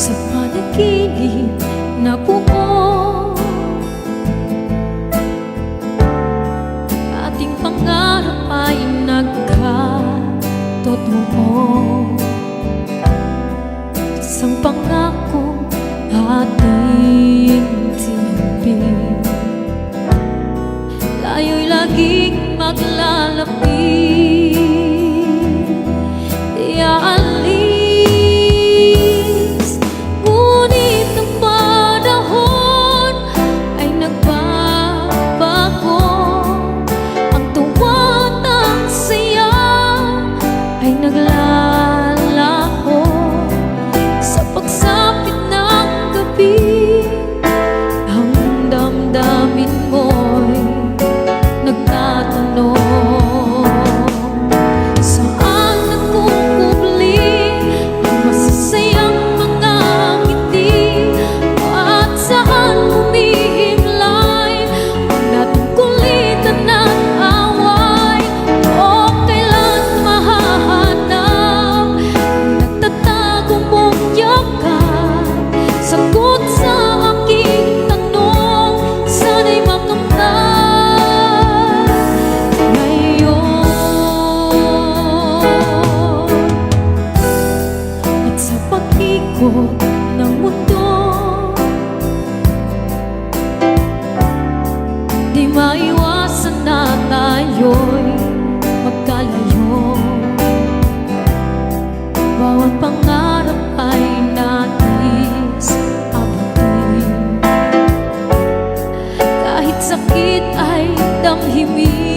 sa panaginip na buo. Ating pangarap ay nagkatotoo. Isang pangako ating tinapin Tayo'y laging maglalapit. Iyaan ng mundo. Di maiwasan na tayo'y magkalayo. Bawat pangarap ay natis abutin. Kahit sakit ay damhimin